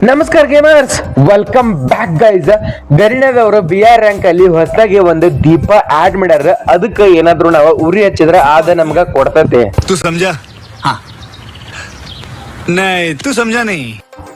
ನಮಸ್ಕಾರ gamers welcome back guys ಗರಿಣದವರು B R rank ಅಲ್ಲಿ ಹೊಸದಾಗಿ ಒಂದು ದೀಪ ಆಡ್ ಮಾಡ್ಯಾರ ಅದಕ್ಕೆ ಏನಾದ್ರು ನಾವು ಉರಿ ಹಚ್ಚಿದ್ರೆ ಅದ ನಮ್ಗ ಕೊಡ್ತತೆ तू समझा हाँ नहीं तू समझा नहीं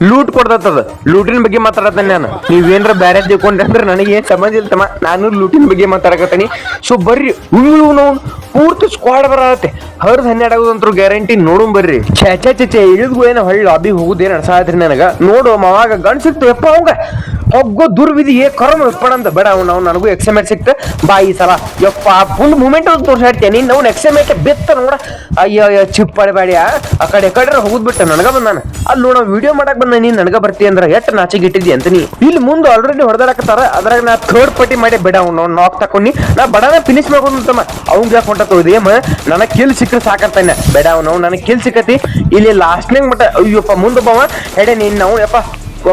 ಲೂಟ್ ಕೊಡ್ತದ ಲೂಟಿನ ಬಗ್ಗೆ ಮಾತಾಡತ್ತೇನೆ ನಾನು ನೀವೇನ್ರ ಬ್ಯಾರೆ ತಿಳ್ಕೊಂಡ್ರೆ ಅಂದ್ರೆ ನನಗೆ ಏನ್ ಸಂಬಂಧ ಇಲ್ಲ ತಮ್ಮ ನಾನು ಲೂಟಿನ ಬಗ್ಗೆ ಮಾತಾಡಕತ್ತೀನಿ ಸೊ ಬರ್ರಿ ಉಯ್ಯು ನಾವು ಪೂರ್ತಿ ಸ್ಕ್ವಾಡ್ ಬರತ್ತೆ. ಹರ್ದ್ ಹನ್ನೆರಡು ಆಗೋದಂತ್ರು ಗ್ಯಾರಂಟಿ ನೋಡು ಬರ್ರಿ. ಛೆ ಚಾ ಚೇ ಛೇ ಏನು ಹೊಳ್ಳಿ ಲಾಬಿ ಹೋಗುದೇನು ಅನ್ಸಾದ್ರಿ ನನಗ. ನೋಡು ಅವಾಗ ಗಂಡ್ ಸಿಕ್ತು, ಯಪ್ಪ ಅವಂಗ. ಹೋಗೋ ದುರ್ವಿಧಿ, ಏ, ಕರ್ಮ ಅಂತ. ಬೇಡ, ಅವ್ನು ಅವ್ನು ನನಗೂ ಎಕ್ಸಮೆಟ್ ಸಿಕ್ತ. ಬಾ ಈ ಸಲ. ಯಪ್ಪ ಫುಲ್ ಮೂಮೆಂಟ್ ತೋರ್ಸಾಡ್ತೇನೆ ನೀನ್ ಅವ್ನು ಎಕ್ಸಮೆಟ್ ಬಿತ್ತ ನೋಡ. ಅಯ್ಯೋ ಅಯ್ಯೋ ಚಿಪ್ಪ ಬೇಡ ಆ ಕಡೆ ಕಡೆ ಹೋಗುದ್ ಬಿಟ್ಟ ಬಂದ ನಾನು. ಅಲ್ಲಿ ನೋಡ ವಿಡಿಯೋ ಮಾಡಕ್ ಬಂದ ನೀನು ನನಗ ಬರ್ತಿ ಅಂದ್ರೆ ಎಷ್ಟು ನಾಚಿಗೆ ಇಟ್ಟಿದ್ದಿ ಅಂತ ನೀ. ಇಲ್ಲಿ ಮುಂದೆ ಆಲ್ರೆಡಿ ಹೊಡೆದಾಡಕತ್ತಾರ. ಅದ್ರಾಗ ನಾ ಥರ್ಡ್ ಪಟ್ಟಿ ಮಾಡಿ ಬೇಡ, ಅವ್ನು ನಾಕ್ ತಕೊಂಡಿ. ನಾ ಬಡನ ಫಿನಿಶ್ ಮಾಡ್ಕೊಂಡಂತಮ್ಮ ಅವ್ನ್ ಯಾಕೆ ಹೊಂಟತ್ತು ಇದೇಮ ನನಗ್ ಕಿಲ್ ಸಿಕ್ಕರೆ ಸಾಕಂತಾನೆ ಬೇಡ ಅವನು, ನನಗೆ ಕಿಲ್ ಸಿಕ್ಕತಿ. ಇಲ್ಲಿ ಲಾಸ್ಟ್ನಾಗ ಮಟ್ಟ, ಅಯ್ಯಪ್ಪ, ಮುಂದೊಬ್ಬವ. ಹೆಡೆ ನೀನ್ ನಾವು ಯಪ್ಪ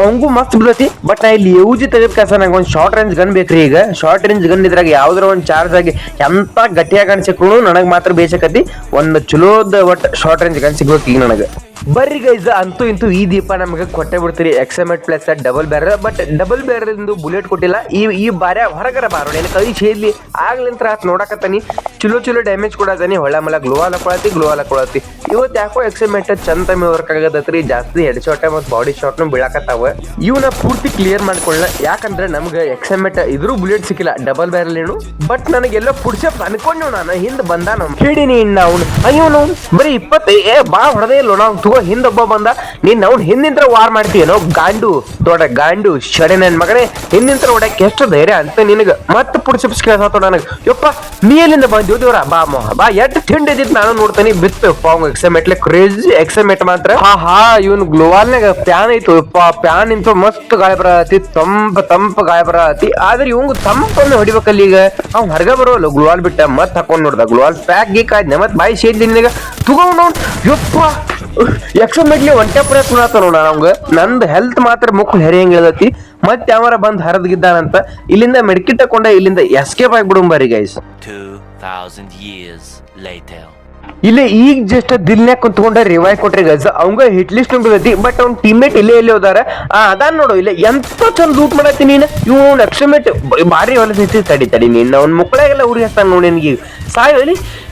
ಅವಂಗೂ ಮಸ್ತ್ ಬಿಡತಿ ಬಟ್ ನಾ ಇಲ್ಲಿ ಯೂಜಿ ತೆಗೆದ ಕೆಲಸ, ನಂಗೆ ಒಂದು ಶಾರ್ಟ್ ರೇಂಜ್ ಗನ್ ಬೇಕ್ರಿ ಈಗ. ಶಾರ್ಟ್ ರೇಂಜ್ ಗನ್ ಇದ್ರಾಗ ಯಾವ್ದಾರ ಒಂದು ಚಾರ್ಜ್ ಆಗಿ ಎಂತ ಗಟ್ಟಿಯಾಗಿ ಗನ್ ಸಿಕ್ಕಳು ನನಗೆ ಮಾತ್ರ ಬೇಸಕತಿ ಒಂದು ಚಲೋದ ಒಟ್ಟು ಶಾರ್ಟ್ ರೇಂಜ್ ಗನ್ ಸಿಗ್ಬೇಕು ಈಗ ನನಗೆ. ಬರ್ರಿ ಗೈಸ್ ಅಂತೂ ಇಂತೂ ಈ ದೀಪ ನಮಗೆ ಕೊಟ್ಟೆ ಬಿಡ್ತೀರಿ. ಎಕ್ಸಮೆಟ್ plus double barrel but double barrel bullet ಕೊಟ್ಟಿಲ್ಲ. ಈ ಈ ಬಾರ ಹೊರಗರ ಬಾರೋಣ ಕೈ ಸೇದ್ಲಿ ಆಗ್ಲಿಂತ್ರ ನೋಡಕತ್ತಾನಿ. ಚಲೋ ಚಲೋ ಡ್ಯಾಮೇಜ್ ಕೊಡತಾನಿ ಹೊಳ ಮಲ ಗ್ಲೋ ಹಾಕೊಳತಿ ಗ್ಲೋ ಹಾಕೊಳತಿ ಇವತ್ತು ಯಾಕೋ ಎಕ್ಸಮೆಟ್ ಚಂದ ತಮ್ಮಿ ವರ್ಕ್ ಆಗದತ್ರಿ, ಜಾಸ್ತಿ ಹೆಡ್ ಶಾಟ್ ಮತ್ತು ಬಾಡಿ ಶಾಟ್ನು ಬೀಳಾಕತ್ತಾವ. ಇವನ್ನ ಪೂರ್ತಿ ಕ್ಲಿಯರ್ ಮಾಡ್ಕೊಳ್ಳ, ಯಾಕಂದ್ರೆ ನಮ್ಗೆ ಎಕ್ಸಮೆಟ್ ಇದ್ರೂ ಬುಲೆಟ್ ಸಿಕ್ಕಿಲ್ಲ ಡಬಲ್ ಬ್ಯಾರಲ್ ಏನು ಬಟ್ ನನಗೆಲ್ಲ ಪುಡ್ಸಪ್ ಅನ್ಕೊಂಡು ನಾನು, ಹಿಂದೆ ಬಂದ ನಮ್ಮ ಹೇಳಿನಿ ಇನ್ನ ಅವ್ನು ಅಯ್ಯೋ ನೋ ಬರೀ ಇಪ್ಪತ್ತೈ, ಏ, ಬಾ ಹೊಡೆದೇ ಇಲ್ಲ ನಾವು, ತಗೋ ಹಿಂದೊಬ್ಬ ಬಂದ, ನೀನ್ ಅವ್ನು ಹಿಂದಿಂತ್ರ ವಾರ್ ಮಾಡ್ತೀಯನೋ, ಗಾಂಡು, ದೊಡ್ಡ ಗಾಂಡು ಶಡೆ ನನ್ ಮಗನೇ, ಹಿಂದಿಂತ್ರ ಹೊಡಕ್ಕೆ ಎಷ್ಟು ಧೈರ್ಯ ಅಂತ ನಿನಗ, ಮತ್ತೆ ಪುಡ್ಸಪ್ಸ್ ಕೇಳ್ಸಾತ ನನಗೆ. ಯಪ್ಪ, ನೀ ಎಲ್ಲಿಂದ ಬಂದಿವ್ ದೇವ್ರ ಬಾ ಮೋಹ, ಬಾ. ಎಟ್ ತಿಂಡಿ ಇದ್ದಿತ್ತು ನಾನು ನೋಡ್ತೇನೆ. ಬಿತ್ತು. ಯಪ್ಪ ಅವ್ನು ಎಕ್ಸಮೆಟ್ಲೆ ಕ್ರೇಜಿ ಎಕ್ಸಮೆಟ್ ಮಾತ್ರ. ಹಾ ಹಾ, ಇವನು ಗ್ಲೋವಾಲ್ನಾಗ ಪ್ಯಾನ್ ಐತು. ಪ್ಯಾನ್ ಇಂತ ಮಸ್ತ್ ಗಾಯ ಬರತಿ ತಂಪ ತಂಪ ಗಾಯ ಬರತಿ ಆದ್ರೆ ಇವಂಗ ತಂಪನ್ನು ಹೊಡಿಬೇಕಲ್ಲ ಈಗ. ಅವ್ನು ಹೊರಗ ಬರೋಲ್ಲ ಗ್ಲೋವಾಲ್ ಬಿಟ್ಟ ಮತ್ ಹಾಕೊಂಡ್ ನೋಡ್ದ. ಗ್ಲೋವಾಲ್ ಪ್ಯಾಕ್ ಗೀಕ್ ಆಯ್ತು. ಮತ್ ಬಾಯಿ ಸೇದ್ಲಿ ನಿನಗ. ತಗೊಂಡ್ ನೋಡ್. ಯಪ್ಪ. ಎಕ್ಸಮೆಟ್ಲಿ ಒಂಟೆ ಪುರ ಕುಣಾತ ನೋಡ ಅವಂಗ ನಂದ್ ಹೆಲ್ತ್ ಮಾತ್ರ ಮುಕ್ಳು ಹೆರಿಯಂಗ್ ಇಳದತಿ ಮತ್ತೆ ಯಾವಾರ ಬಂದ್ ಹರದ್ಗಿದ್ದಾನಂತ. ಇಲ್ಲಿಂದ ಮೆಡಿಕಿಟ್ ತಕೊಂಡ ಇಲ್ಲಿಂದ ಎಸ್ಕೇಪ್ ಆಗ್ಬಿಡು ಬರಿ ಗೈಸ್ 2,000 years later. ಇಲ್ಲೇ ಈಗ ಜಸ್ಟ್ ದಿಲ್ನ್ಯಾಗ ಕುಂತ್ಕೊಂಡ ರಿವೈವ್ ಕೊಟ್ರಿ ಗಜ ಅವಂಗ ಹಿಟ್ ಲಿಸ್ಟ್ ಬಿಡತಿ ಬಟ್ ಅವ್ನ ಟೀಮೇಟ್ ಇಲ್ಲೇ ಇಲ್ಲೇ ಹೋದಾರ ಆ ಅದಾನ್ ನೋಡು ಇಲ್ಲ ಎಂತ ಚಂದ ಲೂಟ್ ಮಾಡತ್ತಿ ನೀನು? ಇವ್ ಎಕ್ಸ್ಟ್ರಿಮೇಟ್ ಭಾರಿ ಹೊಲಸೈತಿ ತಡಿ ತಡಿ ನೀನು. ಅವ್ನ ಮುಕ್ಕಳಾಗೆಲ್ಲ ಉರಿ ಹಚ್ತಾನ ನೋಡಿ ನಿನಗೆ. ಸಾಯ್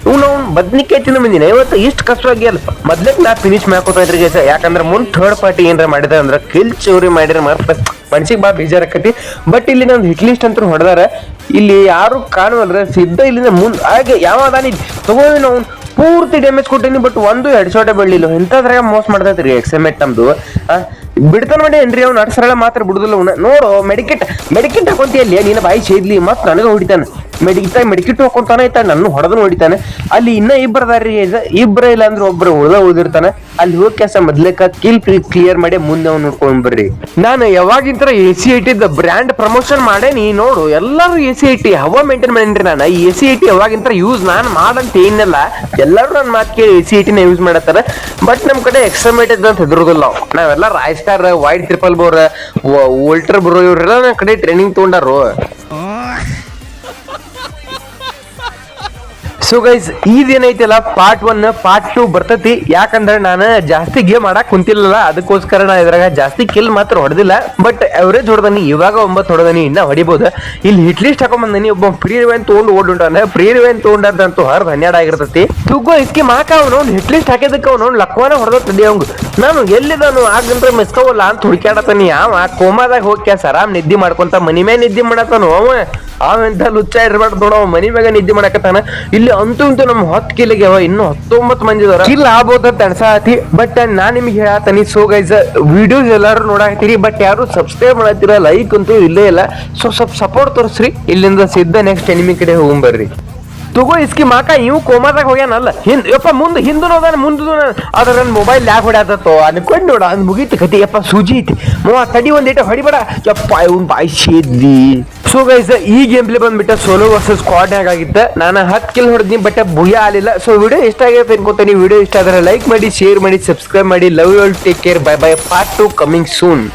ಇವ್ನು ಅವ್ನು ಬದ್ನಿಕಾಯಿ ತಿಂದ ಇವತ್ತು ಇಷ್ಟು ಕಷ್ಟವಾಗಿ ಅಲ್ಪ. ಮೊದ್ಲಕ್ ನಾ ಫಿನಿಶ್ ಮಾಡ್ಕೋತಾ ಇದ್ರಿ ಗೈಸ ಯಾಕಂದ್ರೆ ಮುಂದ್ ಥರ್ಡ್ ಪಾರ್ಟಿ ಏನಾರ ಮಾಡಿದ ಅಂದ್ರೆ ಕಿಲ್ ಚೌರಿ ಮಾಡಿದ್ರೆ ಮತ್ತೆ ಮನ್ಸಿಗೆ ಬಾ ಬೇಜಾರಾಕತಿ. ಬಟ್ ಇಲ್ಲಿ ನಂದು ಹಿಟ್ ಲಿಸ್ಟ್ ಅಂತ ಹೊಡೆದಾರ. ಇಲ್ಲಿ ಯಾರು ಕಾಣುವಲ್ರ, ಸಿದ್ಧ ಇಲ್ಲಿಂದ ಮುಂದ್. ಹಾಗೆ ಯಾವ ಅದಾನಿ ತಗೊಂಡು ನಾವು ಪೂರ್ತಿ ಡ್ಯಾಮೇಜ್ ಕೊಟ್ಟಿನಿ ಬಟ್ ಒಂದು ಹೆಡ್ ಶಾಟೇ ಬೀಳಲಿಲ್ಲ. ಇಂಥದ್ರಾಗ ಮೋಸ ಮಾಡ್ತೈತ್ರಿ ಎಕ್ಸಮೆಟ್ ನಮ್ದು. ಬಿಡ್ತಾನ ಮಾಡಿ ಏನ್ರಿ ಅವ್ನು ಅಡ್ ಸರಳ ಮಾತ್ರ ಬಿಡುದಿಲ್ಲ ಅವ್ನ. ನೋಡು ಮೆಡಿಕೆಟ್ ಮೆಡಿಕೆಟ್ ಹಾಕೊಂತಿಯಲ್ಲಿ ನೀನು ಬಾಯಿ ಸೇದ್ಲಿ ಮತ್ತೆ ನನಗೆ ಹೊಡಿತಾನೆ. ಮೆಡಿಕಿಟ್ ಮೆಡಿಕಿಟ್ ಹಾಕೊಂತಾನೆ ಇತ್ತ ನನ್ನ ಹೊಡೆದು ನೋಡಿತಾನೆ. ಅಲ್ಲಿ ಇನ್ನ ಇಬ್ಬರದಾರಿ ಇಬ್ಬರ ಇಲ್ಲ ಅಂದ್ರೆ ಒಬ್ರು ಉಳ್ದ ಉಳಿದಿರ್ತಾನೆ. ಅಲ್ಲಿ ಹೋಗಿ ಕೆಲಸ ಮೊದ್ಲೇಕ ಕಿಲ್ ಕ್ಲಿಯರ್ ಮಾಡಿ ಮುಂದೆ ಅವ್ನು ನೋಡ್ಕೊಂಡ್ ಬರ್ರಿ. ನಾನು ಯಾವಾಗಿಂತರ A C I T brand promotion ಮಾಡೇನಿ ನೋಡು, ಎಲ್ಲರೂ ಎ ಸಿ ಐ ಟಿ ಹವಾ ಮೇಂಟೈನ್ ಮಾಡೇನ್ರಿ ನಾನು. ಎ ಸಿ ಐ ಟಿ ಯಾವಾಗಿಂತರ ಯೂಸ್ ನಾನು ಮಾಡಂತ ಏನಿಲ್ಲ. ಎಲ್ಲರೂ ನನ್ನ ಮಾತು ಕೇಳಿ ಎ ಸಿ ಐ ಟಿನ ಯೂಸ್ ಮಾಡತ್ತಾರ. ಬಟ್ ನಮ್ ಕಡೆ ಎಕ್ಸ್ಟ್ರಮೇಟೆಡ್ ಅಂತ ಹೆದರುದಿಲ್ಲ ನಾವು ನಾವೆಲ್ಲ ರಾಯ್ ಸ್ಟಾರ್ ವೈಡ್ ಟ್ರಿಪಲ್ ಬೋರ್ ವೋಲ್ಟರ್ ಬ್ರೋ ಇವರೆಲ್ಲ ನನ್ನ ಕಡೆ ಟ್ರೈನಿಂಗ್ ತಗೊಂಡಾರು. ಸೊ ಗೈಸ್ ಇದೇನೈತಲ್ಲ ಪಾರ್ಟ್ ಒನ್ ಪಾರ್ಟ್ ಟು ಬರ್ತತಿ. ಯಾಕಂದ್ರೆ ನಾನು ಜಾಸ್ತಿ ಗೇಮ್ ಆಡಕ್ ಕುಂತಿಲ್ಲ ಅದಕ್ಕೋಸ್ಕರ ನಾ ಇದ್ರಾಗ ಜಾಸ್ತಿ ಕಿಲ್ ಮಾತ್ರ ಹೊಡೆದಿಲ್ಲ. ಬಟ್ ಅವರೇಜ್ ಹೊಡೆದನಿ, ಇವಾಗ ಒಂಬತ್ತು ಹೊಡೆದನಿ, ಇನ್ನ ಹೊಡಿಬಹುದು ಇಲ್ಲಿ ಹಿಟ್ ಲಿಸ್ಟ್ ಹಾಕೊಂಬಂದನಿ, ಒಬ್ಬ ಫ್ರೀ ರಿವೈನ್ ತೊಗೊಂಡು ಓಡುಂಟಾನೆ ಫ್ರೀ ರಿವೈನ್ ತೊಗೊಂಡಂತೂ ಹರ್ದ್ ಹನ್ನೆರಡು ಆಗಿರ್ತತಿ. ತುಗೋ ಇಸ್ಕಿ ಮಾಕ ಅವನು ಹಿಟ್ ಲಿಸ್ಟ್ ಹಾಕಿದಕ್ಕೆ ಅವನು, ಲಕ್ವಾನ ತಡಿ ಅವಂಗ. ನಾನು ಎಲ್ಲಿದನು ಆಗಂದ್ರೆ ಮಿಸ್ಕೋವಲ್ಲ ಅಂತ ಹುಡುಕ್ಯಾಡತಾನಿ ಯಾವ ಕೋಮಾದಾಗ ಹೋಗಿ ಆರಾಮ್ ನಿದ್ದೆ ಮಾಡ್ಕೊಂತ ಮನಿ ಮೇಲೆ ನಿದ್ದೆ ಮಾಡತಾನು ಅವ, ಅವೆಂತ ಲುಚ್ಚ ಇರ್ಬಾರ್ದು ನೋಡ, ಅವ ಮನಿ ಮ್ಯಾಗ ನಿದ್ದೆ ಮಾಡಕತ್ತಾನ. ಇಲ್ಲಿ ಅಂತೂ ಇಂತೂ ನಮ್ಮ ಹತ್ತು ಕಿಲಿಗೆ ಅವ, ಇನ್ನು ಹತ್ತೊಂಬತ್ತು ಮಂದಿ ಇದಾರ ಕಿಲ್ ಆಗ್ಬೋದು ಅಂತ ಅನ್ಸಾತಿ ಬಟ್ ನಾ ನಿಮ್ಗೆ ಹೇಳತ್ತೀನಿ ಸೊ ಗೈಸ್ ವಿಡಿಯೋಸ್ ಎಲ್ಲಾರು ನೋಡಾಕತ್ತೀರಿ ಬಟ್ ಯಾರು ಸಬ್ಸ್ಕ್ರೈಬ್ ಮಾಡತ್ತಿರ ಲೈಕ್ ಅಂತೂ ಇಲ್ಲೇ ಇಲ್ಲ. ಸೊ ಸ್ವಲ್ಪ ಸಪೋರ್ಟ್ ತೋರಿಸ್ರಿ, ಇಲ್ಲಿಂದ ಸಿದ್ಧ ನೆಕ್ಸ್ಟ್ ಎನಿಮಿ ಕಡೆ ಹೋಗ್ಬರ್ರಿ ತಗೋ ಇಸ್ಕಿ ಮಾಕ, ಇವು ಕೋಮಾದಾಗ ಹೋಗ್ಯಾನಲ್ಲ. ಹಿಂದ್, ಯಪ್ಪ, ಮುಂದೆ ಹಿಂದೂ ಅದಾನ ಮುಂದೆ ಅದ್ರ ನನ್ನ ಮೊಬೈಲ್ ಯಾಕೆ ಹೊಡ್ಯಾತತ್ತೋ ಅನ್ಕೊಂಡು ನೋಡ ಅದು ಮುಗೀತು ಕತಿ ಯಪ್ಪ, ಸೂಜಿ ಐತಿ. ಮೋ ತಡಿ ಒಂದು ಇಟ್ಟ ಹೊಡಿಬೇಡ. ಯಪ್ಪ, ಇವ್ನ್ ಬಾಯಿ ಸೊ ಗೈಸ್ ಈ ಗೇಮ್ ಪ್ಲೇ ಬಂದ್ಬಿಟ್ಟ ಸೋಲೋ ವರ್ಸಸ್ ಸ್ಕ್ವಾಡ್ನಾಗ ಆಗಿತ್ತ. ನಾನು ಹತ್ತು ಕಿಲ್ ಹೊಡೆದ್ನಿ ಬಟ್ ಭುಯ ಆಲಿಲ್ಲ. ಸೊ ವಿಡಿಯೋ ಇಷ್ಟ ಆಗಿರುತ್ತೆ ಅನ್ಕೋತೀನಿ. ವಿಡಿಯೋ ಇಷ್ಟ ಆದರೆ ಲೈಕ್ ಮಾಡಿ ಶೇರ್ ಮಾಡಿ ಸಬ್ಸ್ಕ್ರೈಬ್ ಮಾಡಿ. Love you take care bye bye part two coming soon